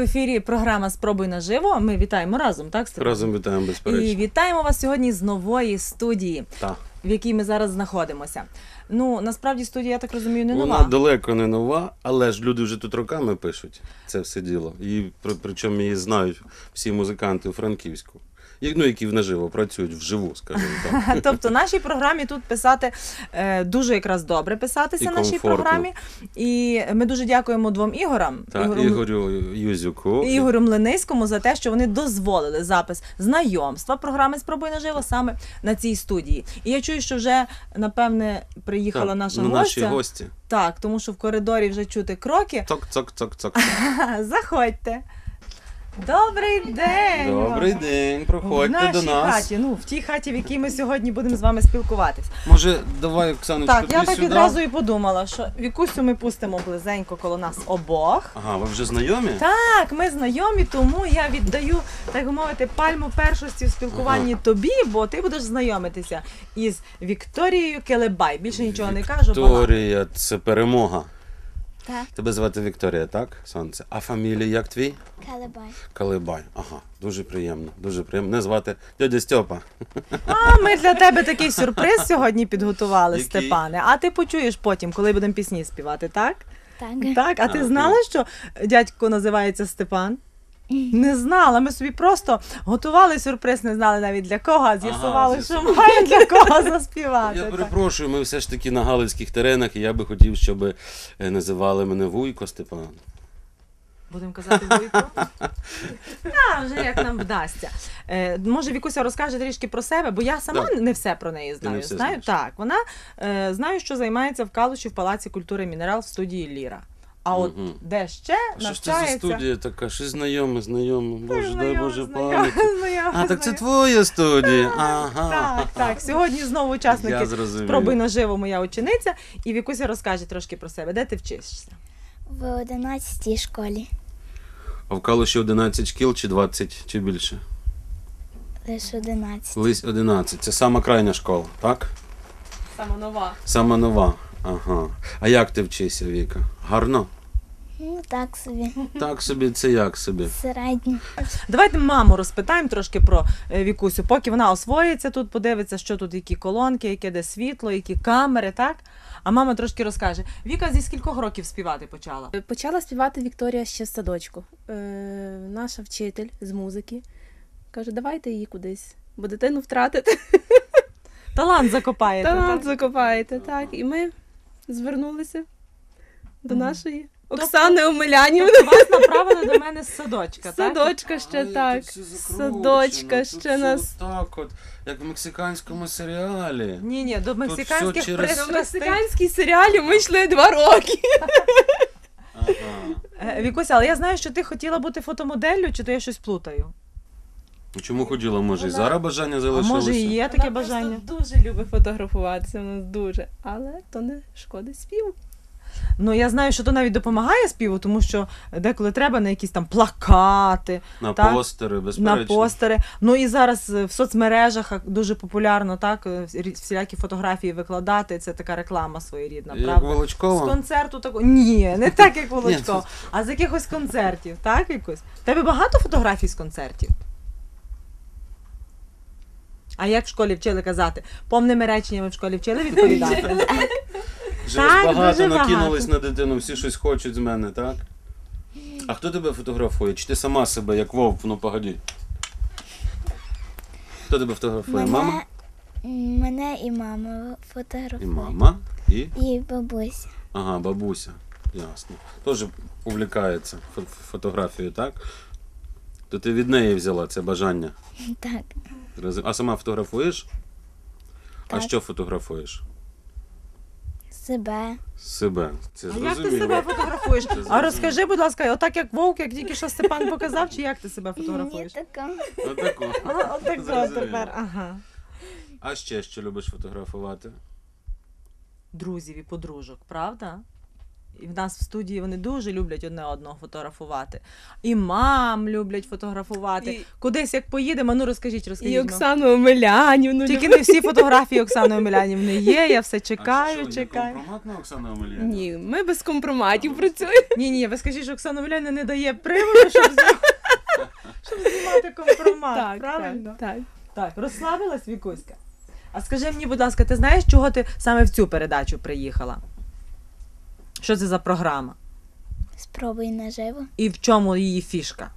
В ефірі. Програма Спробуй наживо. Ми вітаємо разом, так Степан? Разом вітаємо І вітаємо вас сьогодні з нової студії, Так. в якій ми зараз знаходимося. Ну насправді студія, я так розумію, не нова. Вона далеко не нова, але ж люди вже тут роками пишуть це все діло. І при- причому її знають всі музиканти у Франківську. Ну, які наживо працюють вживу, скажімо так. Тобто нашій програмі тут писати е, дуже якраз добре писатися І нашій комфортно. програмі. І ми дуже дякуємо двом ігорам. Та, Ігору- Ігорю Юзюку. Ігорю Млиниському за те, що вони дозволили запис знайомства програми Спробуй наживо саме на цій студії. І я чую, що вже напевне приїхала Так, наша ну, гостя. наші гості. Так, тому що в коридорі вже чути кроки. Цок, цок, цок, цок. Заходьте. Добрий день! Добрий день, В проходьте нашій до нас. хаті, ну в тій хаті, в якій ми сьогодні будемо з вами спілкуватись. Може, давай, Оксаночку, Так, ти я так сюди? відразу і подумала, що Вікусю ми пустимо близенько коло нас обох. Ага, ви вже знайомі? Так, ми знайомі, тому я віддаю, так би мовити, пальму першості в спілкуванні тобі, бо ти будеш знайомитися із Вікторією Келебай. Більше нічого не кажу. бо Вікторія, це перемога. Так, Тебе звати Вікторія, так, сонце? А фамілія як твій? Калибай. Калибай. Ага, дуже приємно, дуже приємно. Мене звати дядя Стьопа. А ми для тебе такий сюрприз сьогодні підготували, Який? Степане. А ти почуєш потім, коли будемо пісні співати, так? Так. Так, а ти А, знала, що дядько називається Степан? Не знала. Ми собі просто готували сюрприз, не знали навіть для кого, а з'ясували, Ага, що з'ясували. маємо для кого заспівати. Я так. перепрошую, ми все ж таки на галицьких теренах, і я би хотів, щоб е, називали мене Вуйко Степан. Будемо казати Вуйко? А, вже як нам вдасться. Е, може, Вікуся розкаже трішки про себе, бо я сама Так. не все про неї не знаю. все знаю знаєш. так, вона е, знаю, що займається в Калуші в Палаці культури Мінерал в студії Ліра. А от Мгм. де ще А що ж це за навчається. студія така? Щось знайоме, знайоме. Боже, дай Знайома, Боже знайома, пам'яті. знайома, А, так це знайома. твоя студія. Ага. Так, так. Сьогодні знову Я учасники зрозумів. Спробуй наживо моя учениця. І Вікуся розкаже трошки про себе. Де ти вчишся? В 11 школі. А в Калуші 11 шкіл чи 20, чи більше? Лише 11. Лись 11. Це сама крайня школа, так? Саме нова. Сама нова. Ага. А як ти вчишся, Віка? Гарно? Ну так собі. Так собі, це як собі? Середньо. Давайте маму розпитаємо трошки про е, Вікусю, поки вона освоїться тут, подивиться, що тут, які колонки, яке де світло, які камери, так? А мама трошки розкаже. Віка зі скількох років співати почала? Почала співати Вікторія ще з садочку. Е, наша вчитель з музики каже, давайте її кудись, бо дитину втратите, Талант закопаєте. талант так? закопаєте. Так, і ми звернулися до нашої Оксани Омелянівни. Тобто вас направили до мене з садочка, так? Садочка ще так. тут все закручено, Садочка тут ще все нас. Так от, як в мексиканському серіалі. Ні, ні, до мексиканських через- В пристрастей. мексиканській серіалі ми йшли два роки. Ага. Е, Вікуся, але я знаю, що ти хотіла бути фотомоделлю, чи то я щось плутаю? Чому хотіла, може, і зараз бажання А залишилося? може і є таке Вона бажання? просто дуже любить фотографуватися, у нас дуже. Але то не шкодить співу. Ну я знаю, що то навіть допомагає співу, тому що деколи треба на якісь там плакати, На так, постери, безперечно. на постери. Ну і зараз е, в соцмережах а, дуже популярно так е, рі- всілякі фотографії викладати. Це така реклама своєрідна, Як правда? З Волочкова? концерту такого. Ні, не так, як Ні, Волочков, а з якихось концертів, так якось. В Тебе багато фотографій з концертів? А як в школі вчили казати? Повними реченнями в школі вчили відповідати? Вже Так, багато дуже накинулись на дитину, всі щось хочуть з мене, так? А хто тебе фотографує? Чи ти сама себе, як вовк, ну погоді? Хто тебе фотографує? Мама? М, мене і мама І фотографує. мама, і. І бабуся. Ага, бабуся. Ясно. Теж увлікається фо- фотографією, так? То ти від неї взяла це бажання. Так. Розум- А сама фотографуєш? А Так. що фотографуєш? Себе. Себе. Це А як ти зрозуміло. себе фотографуєш? Це А зрозуміло. розкажи, будь ласка, отак як вовк, як тільки що Степан показав, чи як ти себе Ні, фотографуєш? така. Отаку. А, отак Зрозуміло. тепер, ага. А ще що любиш фотографувати? Друзів і подружок, правда? І в нас в студії вони дуже люблять одне одного фотографувати. І мам люблять фотографувати. І- Кудись як поїдемо, ну розкажіть, розкажіть. І. Оксану Омелянівну. Тільки не всі фотографії Оксани Омелянівни є, я все чекаю, чекаю. Компроматна Оксана Омельянівна? Ні, ми без компроматів працюємо. Ні, ні, ви скажіть, що Оксана Омелянівна не дає приводу, щоб, зні- щоб знімати компромат. правильно? Так, так. Так, розслабилась Вікуська. А скажи мені, будь ласка, ти знаєш, чого ти саме в цю передачу приїхала? Що це за програма? Спробуй наживо. І в чому її фішка?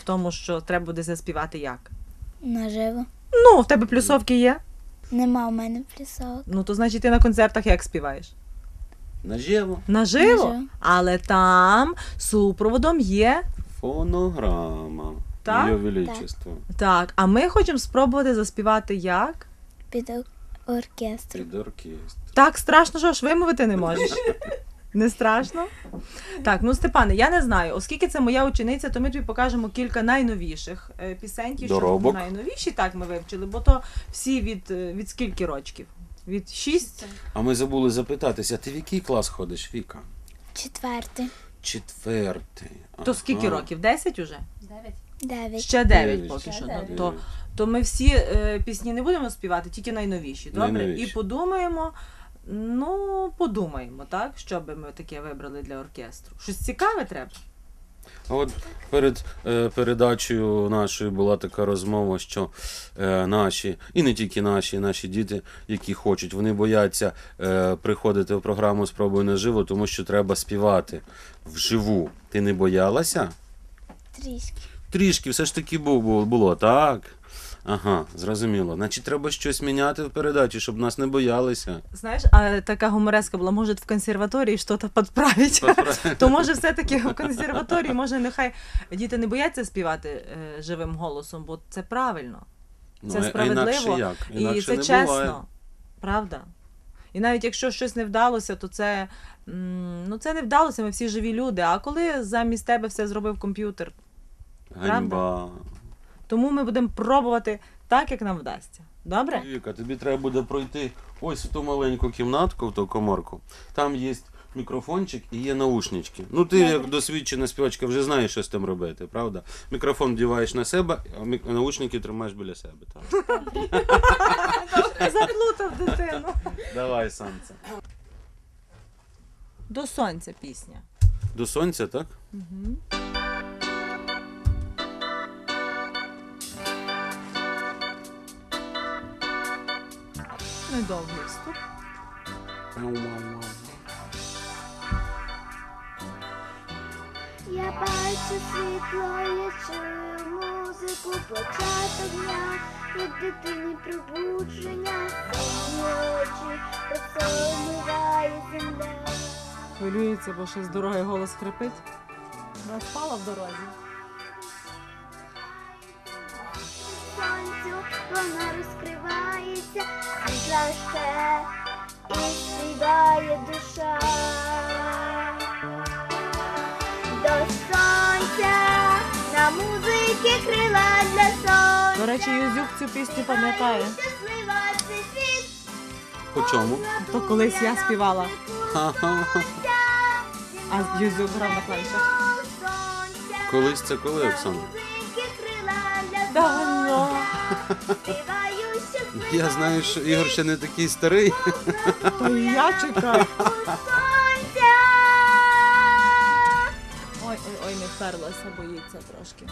В тому, що треба буде заспівати як? Наживо. Ну, в тебе плюсовки є. Нема в мене плюсовок. Ну, то значить ти на концертах як співаєш? Наживо. Наживо. Наживо. Але там супроводом є. Фонограма. Так? Її величество. Так, а ми хочемо спробувати заспівати як? Під ор- оркестр. Під оркестр. Так страшно, що аж вимовити не можеш. Не страшно? Так, ну Степане, я не знаю, оскільки це моя учениця, то ми тобі покажемо кілька найновіших е, пісень, ті, що Доробок. найновіші, так ми вивчили, бо то всі від, е, від скільки рочків? Від шість? А ми забули запитатися, ти в який клас ходиш, Віка? Четвертий. Четвертий. То скільки років? Десять уже? Дев'ять. Ще дев'ять Дев'ять. поки що. Дев'ять. Ну, то, то ми всі е, пісні не будемо співати, тільки найновіші. Добре? Найновіші. І подумаємо. Ну, подумаємо, так, що би ми таке вибрали для оркестру. Щось цікаве треба. А от перед е, передачею нашою була така розмова, що е, наші, і не тільки наші, наші діти, які хочуть, вони бояться е, приходити в програму Спробуй наживо, тому що треба співати вживу. Ти не боялася? Трішки. Трішки, все ж таки було, було, так? Ага, зрозуміло. Значить, треба щось міняти в передачі, щоб нас не боялися. Знаєш, а така гумореска була, може, в консерваторії щось підправить. То може все-таки в консерваторії, може, нехай діти не бояться співати е, живим голосом, бо це правильно. Це Ну, а- а справедливо. інакше як? і це не чесно. буває. Правда? І навіть якщо щось не вдалося, то це, ну, це не вдалося, ми всі живі люди. А коли замість тебе все зробив комп'ютер, Ганьба. Тому ми будемо пробувати так, як нам вдасться. Добре? Віка, тобі треба буде пройти ось в ту маленьку кімнатку, в ту коморку. Там є мікрофончик і є наушнички. Ну, ти, як досвідчена співачка, вже знаєш, що з тим робити, правда? Мікрофон вдіваєш на себе, а мік- наушники тримаєш біля себе. Так. Заплутав дитину. Давай, сонце. До сонця пісня. До сонця, так? Недовгий вступ. Я бачу світло, я чую музику, початок дня, як дитині пробудження, сонні очі, розсомиває земля. Хвилюється, бо ще з дороги голос хрипить. Вона спала в дорозі. Сонцю вона розкривається, світла і співає душа. До сонця на музики крила для сонця. До речі, Юзюк цю пісню пам'ятає. Щаслива світ. По чому? То колись я співала, а Юзюк грав на клавішах. Колись це коли, Оксана? Давно. Я знаю, що Ігор ще не такий старий. То і я чекаю. Ой, ой, ой, не вперлася, боїться трошки.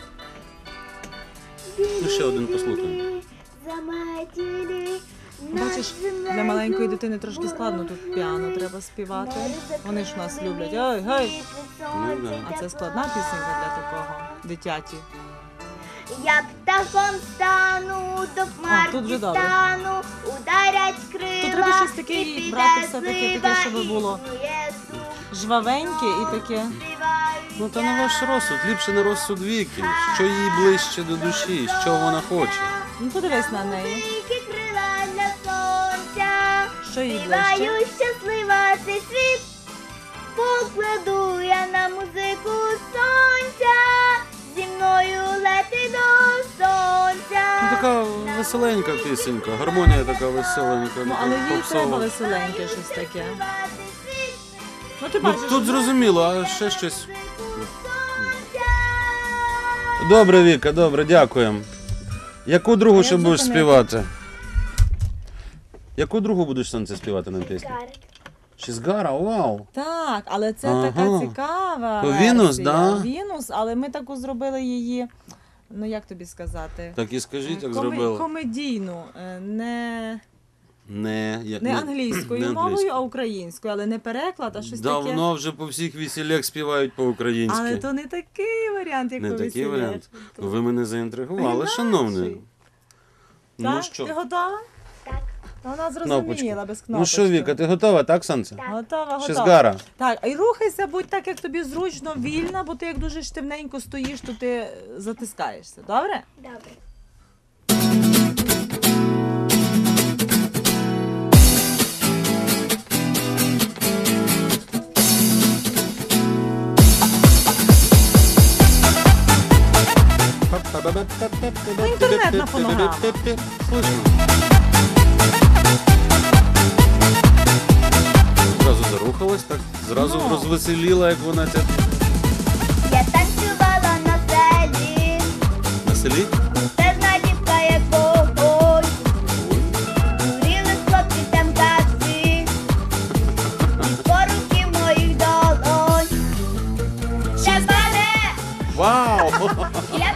Ну, ще один послухаємо. Бачиш, для маленької дитини трошки складно тут піано треба співати. Вони ж нас люблять. Ой, гей. Ну, да. А це складна пісенька для такого дитяті. Я птахом стану, до хмарки тут добре. стану, ударять крила. Тут треба щось таке і їй піде брати все-таки таке, щоб було існує жвавеньке і таке. Ну то на ваш розсуд, ліпше на розсуд віки. Що їй ближче до душі, що вона хоче. Ну подивись на неї. Великі крила для сонця. Що їй ближче? Співаю щаслива цей світ. Покладу я на музику сонця. Мною лети до сонця. Ну така веселенька пісенька, гармонія така веселенька, Ну, але їй треба веселеньке щось таке. Ну ти Ну, бачиш, тут ну, зрозуміло, а ще щось. Добре, Віка, добре, дякуємо. Яку другу ще будеш співати? Яку другу будеш сонце співати на пісню? Шізгара, вау! Так, але це Ага. така цікава. То Вінус, да? Вінус, але ми таку зробили її. Ну як тобі сказати? Так і скажіть, як Коме- зробили. Комедійну, е, не, Не, я- не англійською не мовою, англійською. а українською, але не переклад, а щось таке. Давно вже по всіх весіллях співають по-українськи. Але то не такий варіант, як Не такий варіант. То- Ви мене заінтригували, Інакший. шановний. Ну Так? що? Ти готова? Вона зрозуміла без кнопочки. Ну що, Віка, ти готова, так, сонце? Так. Готова, готова. Шізгара. Так, і рухайся, будь так, як тобі зручно, вільна, бо ти як дуже штивненько стоїш, то ти затискаєшся. Добре? Добре. Ну, інтернетна фонограма. Слышно. Зразу так зразу Ну. розвеселіла, як вона ця Я танцювала на селі, на селі. певна дівка як вогонь. Поруки моїх долонь. Шабане, Вау! я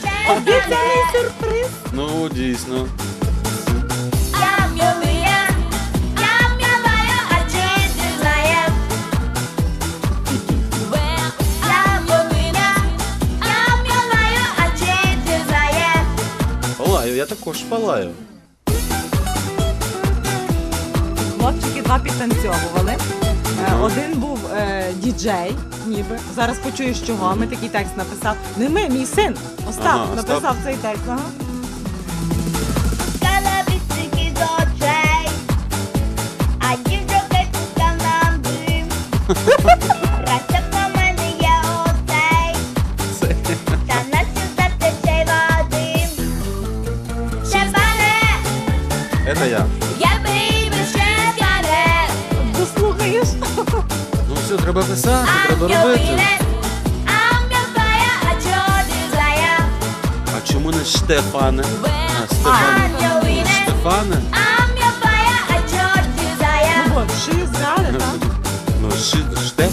ще Обіцяний сюрприз. Ну, дійсно. Я також палаю. Хлопчики два підтанцьовували. Е, Один був е, діджей, ніби. Зараз почуєш чого. Ми такий текст написав. Не ми, мій син. Остап Ага, Остап. написав цей текст. Ага. Треба писати, I'm треба робити. А чому не Штефане? А, Стефане. desire. Ну от, ши так? Ну, ши, Штеф.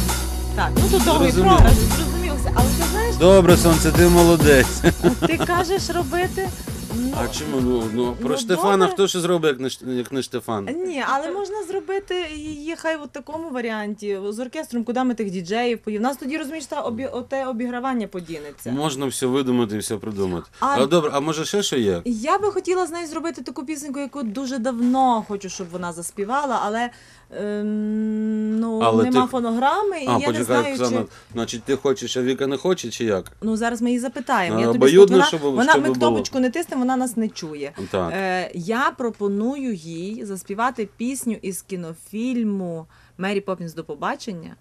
Так, ну тут довгий Зрозуміло. програш, зрозумівся. Але ти знаєш, Добре, сонце, ти молодець. ти кажеш робити. Ну, А чому? Ну, ну про Ну, Штефана добре. хто ще зробить, як не, Ш- як не Штефан? Ні, але можна зробити її хай в такому варіанті з оркестром, куди ми тих діджеїв поїв. У нас тоді розумієш, та обі... оте обігравання подінеться. Можна все видумати і все придумати. А- А... добре, а може ще що є? Я би хотіла з нею зробити таку пісеньку, яку дуже давно хочу, щоб вона заспівала, але, ем, ну, Але нема ти- фонограми, і а, я не почекай, знаю, Оксана, чи. значить ти хочеш, а Віка не хоче, чи як? Ну зараз ми її запитаємо. А, Я тобі обоюдно, вона, щоб- вона щоб ми було. кнопочку не тиснемо, вона нас не чує. Так. Е, я пропоную їй заспівати пісню із кінофільму Мері Поппінс до побачення.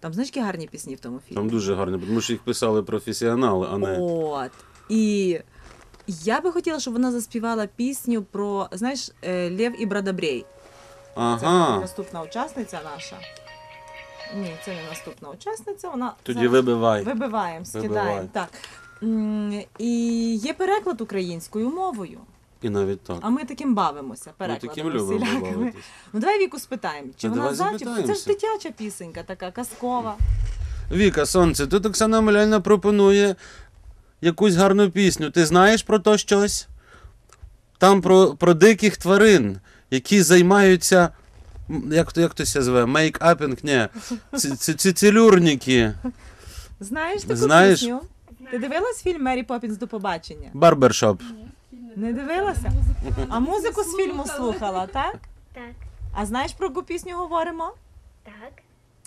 Там знаєш, які гарні пісні в тому фільмі. Там дуже гарно, тому що їх писали професіонали, а не. От. І я би хотіла, щоб вона заспівала пісню про, знаєш, е, Лев і Брадобрей. Це наступна учасниця наша. Ні, це не наступна учасниця. Вона Тоді зараз- вибивай. вибиваємо, Вибивай. скидаємо. Так. М, І є переклад українською мовою. І навіть так. А ми таким бавимося. Ми Перекладами таким любимо всілякими. бавитись. Ну давай віку спитаємо, чи Та вона давай це ж запитаємося. дитяча пісенька, така казкова. Віка, сонце, тут Оксана Омеляна пропонує якусь гарну пісню. Ти знаєш про то щось? Там про, про диких тварин, які займаються. Як, то- як то ся зве? Мейк-апінг? Ні. Ці- ці- ці- Цілюрники. Знаєш таку Знаєш? пісню? Ти дивилась фільм Мері Поппінс до побачення? Барбершоп. Не дивилася? А музику з фільму слухала, так? Так, А знаєш про яку пісню говоримо? так.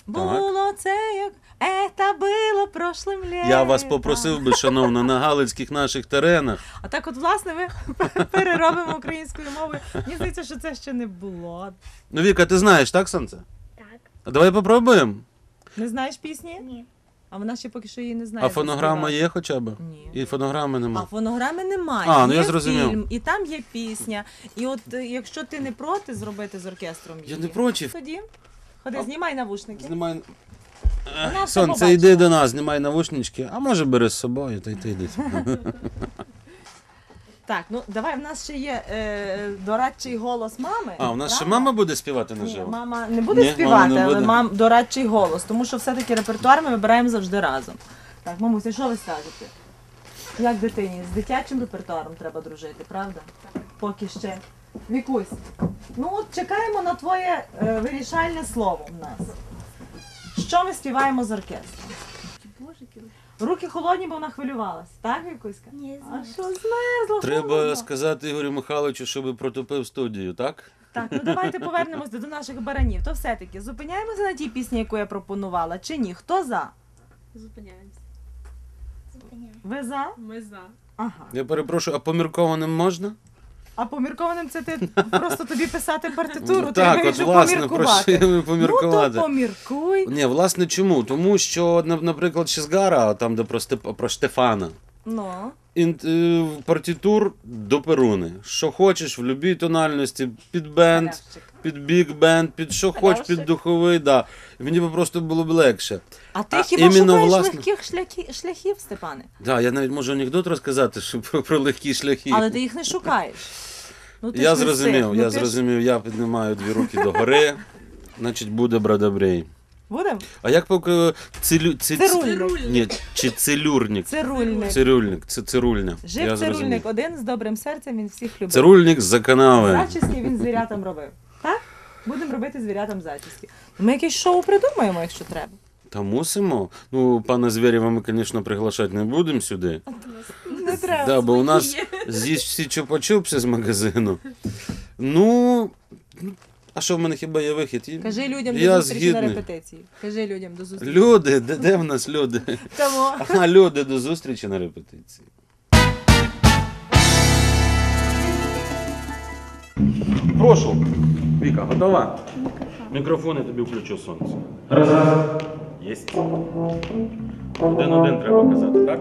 Було це як ета було прошлим літом. Я вас попросив би, шановна, на галицьких наших теренах. А так, от, власне, ми переробимо українською мовою. Мені здається, що це ще не було. Ну, Віка, ти знаєш, так, сонце? Так. А давай попробуємо. Не знаєш пісні? Ні. А вона ще поки що її не знає. А фонограма є хоча б? Ні. І фонограми немає. А фонограми немає. А, ну є я зрозумів. фільм, і там є пісня. І от е, якщо ти не проти зробити з оркестром Я не проти. Тоді Ходи, знімай навушники. Знімай. Вона все Сонце, побачила. йди до нас, знімай навушнички, а може бери з собою, та й ти йди. Так, ну давай, в нас ще є е, дорадчий голос мами. А, у нас ще правда? мама буде співати Ні, наживо? мама не буде Ні, співати, мама не але буде. мам дорадчий голос, тому що все-таки репертуар ми вибираємо завжди разом. Так, мамуся, що ви скажете? Як дитині? З дитячим репертуаром треба дружити, правда? Поки ще. Вікусь, ну от чекаємо на твоє е, вирішальне слово в нас. Що ми співаємо з оркестром? Руки холодні, бо вона хвилювалась. Так, Вікуська? Ні, А що змерзла? Треба холодно? сказати Ігорю Михайловичу, щоб протопив студію, так? Так, ну давайте повернемося до наших баранів. То все-таки зупиняємося на тій пісні, яку я пропонувала, чи ні? Хто за? Зупиняємося. Ви за? Ми за. Ага. Я перепрошую, а поміркованим можна? А поміркованим це ти просто тобі писати партитуру. Ну, ти так, от власне, про поміркувати. Ну поміркувати. то поміркуй. Ні, власне, чому? Тому що, на- наприклад, Шизгара, там, де про, Степ... про Штефана, Ну. е, до перуни. Що хочеш, в будь-якій тональності, під бенд, під біг бенд, під що хочеш, під духовий, да. І мені би просто було б легше. А ти хіба шукаєш власне- легких шляхи... шляхів, Степане? Да, я навіть можу анекдот розказати що про, про легкі шляхи. Але ти їх не шукаєш. Ну, ти я ж не зрозумів. Ну, я ти ж- зрозумів, я піднімаю дві руки до гори, значить буде брадобрей. Будем? А як поки цилю... ці... Цирульник. Ні, чи цилюрник? Цирульник. Цирюльник, це цирульня. Жив я цирульник один з добрим серцем, він всіх любив. Цирульник за канави. Зачіски він звірятам робив. Так? Будемо робити звірятам зачіски. Ми якесь шоу придумаємо, якщо треба. Та мусимо. Ну, пана Звєрєва ми, звісно, приглашати не будемо сюди. Не треба. Да, бо у нас з'їсть всі чупа-чупси з магазину. Ну, ну, а що в мене хіба є вихід? І- Кажи людям до я зустрічі на згідний. репетиції. Кажи людям до зустрічі. Люди, де, де в нас люди? Тому. Ага, люди до зустрічі на репетиції. Прошу. Віка, готова? Мікрофон я тобі включу сонце. Раз, раз. Єсть. Один-один треба казати, так?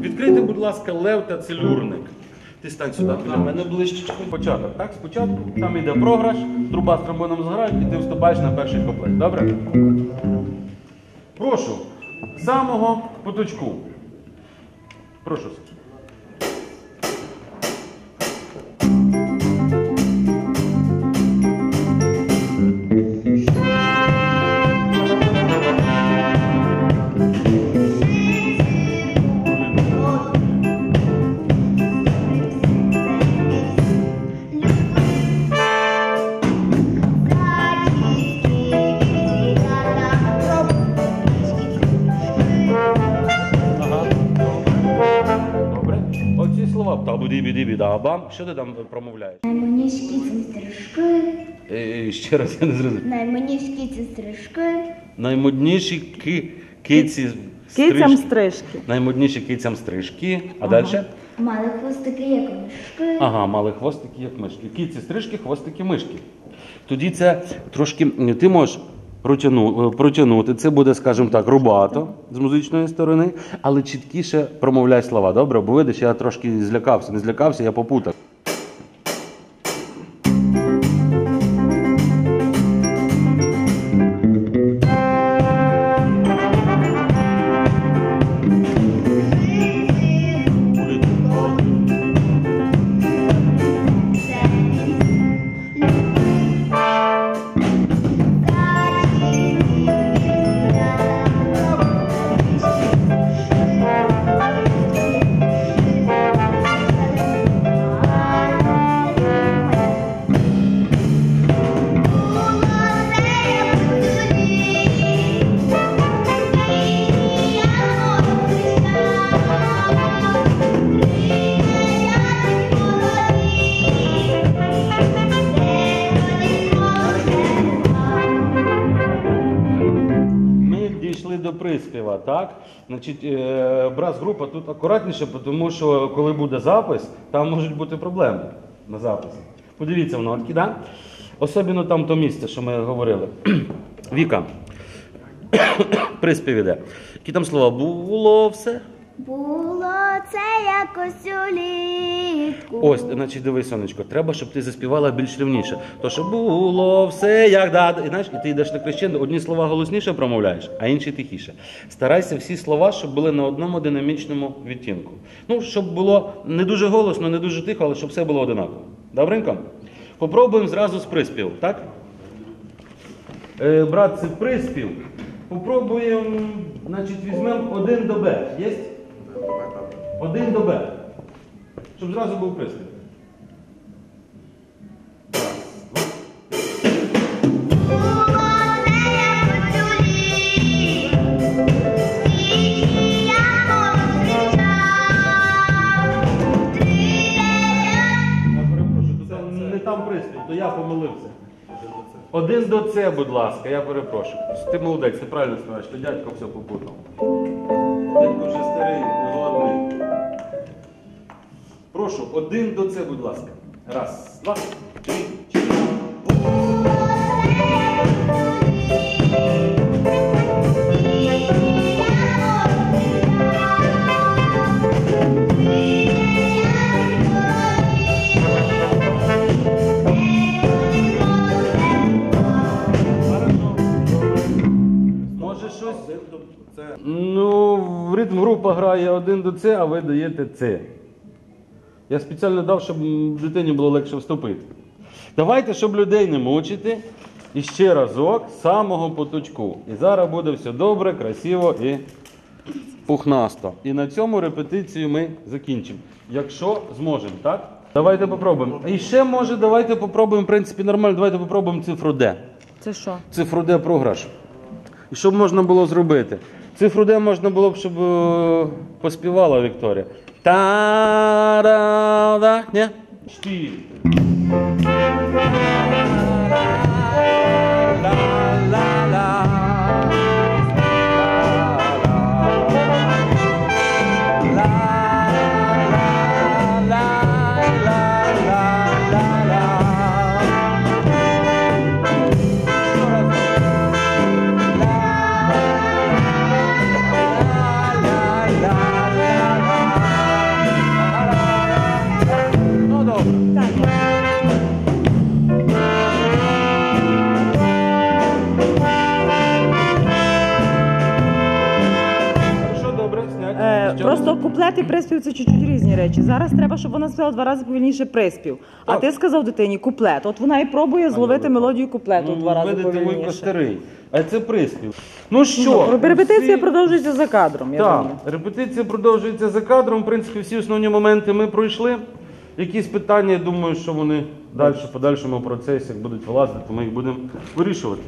Відкрийте, будь ласка, лев та целюрник. Ти стань сюди біля мене ближче. Початок, так? Спочатку там йде програш, труба з тромбоном зграють, і ти вступаєш на перший куплет. Добре? Прошу. Самого поточку. Прошу. Табу-дібі-дібі-даба. Що ти там промовляєш? Найманішкі ці стрижки, Е, ще раз я не зрозумів. найманішкі ці стрижки, Наймодніші ки... киці Кицям стрижки. стрижки. Наймодніші кицям стрижки. А далі? мали хвостики, як мишки. Ага, мали хвостики, як мишки. Киці стрижки, хвостики мишки. Тоді це трошки ти можеш протягну, е, протягнути. Це буде, скажімо так, рубато з музичної сторони, але чіткіше промовляй слова. Добре? Бо видиш, я трошки злякався. Не злякався, я попутав. До приспіва, так? Значить, е, брас-група тут акуратніше, тому що коли буде запис, там можуть бути проблеми на записі. Подивіться в нотки, так? Особливо там то місце, що ми говорили. Віка. Приспів іде. Які там слова? Було все? Було це якось улітку. Ось, значить, дивись, сонечко, треба, щоб ти заспівала більш рівніше. То що було все як да. І знаєш, і ти йдеш на крещендо, одні слова голосніше промовляєш, а інші тихіше. Старайся всі слова, щоб були на одному динамічному відтінку. Ну, щоб було не дуже голосно, не дуже тихо, але щоб все було одинаково. Добренько? Попробуємо зразу з приспів, так? Е, брат, це приспів. Попробуємо, значить, візьмемо один до Б. Є? Один до Б. Щоб зразу був перепрошую, то я помилився. Один до С, будь ласка, я перепрошую. Ти молодець, ти правильно співаєш, то дядько все попутав. Прошу, один до С, будь ласка. Раз, два, три, чотири. Ну, в ритм група грає один до С, а ви даєте С. Я спеціально дав, щоб дитині було легше вступити. Давайте, щоб людей не мучити. І ще разок з самого поточку. І зараз буде все добре, красиво і пухнасто. І на цьому репетицію ми закінчимо. Якщо зможемо, так? Давайте попробуємо. І ще може, давайте попробуємо, в принципі, нормально, давайте попробуємо цифру Д. Це що? Цифру Д програш. І що б можна було зробити? Цифру Д можна було б, щоб е, поспівала Вікторія. Та-да-да. Ні? Чотири. Ну, куплет і приспів це чуть-чуть різні речі. Зараз треба, щоб вона співала два рази повільніше приспів. А ти сказав дитині куплет. От вона і пробує зловити мелодію куплету Ну, два рази видите, Вуйко повільніше. старий. А це приспів. Ну що? Ну, репетиція всі- продовжується за кадром. Я Так, думаю. репетиція продовжується за кадром. В принципі, всі основні моменти ми пройшли. Якісь питання, я думаю, що вони далі, в подальшому процесі як будуть вилазити, то ми їх будемо вирішувати.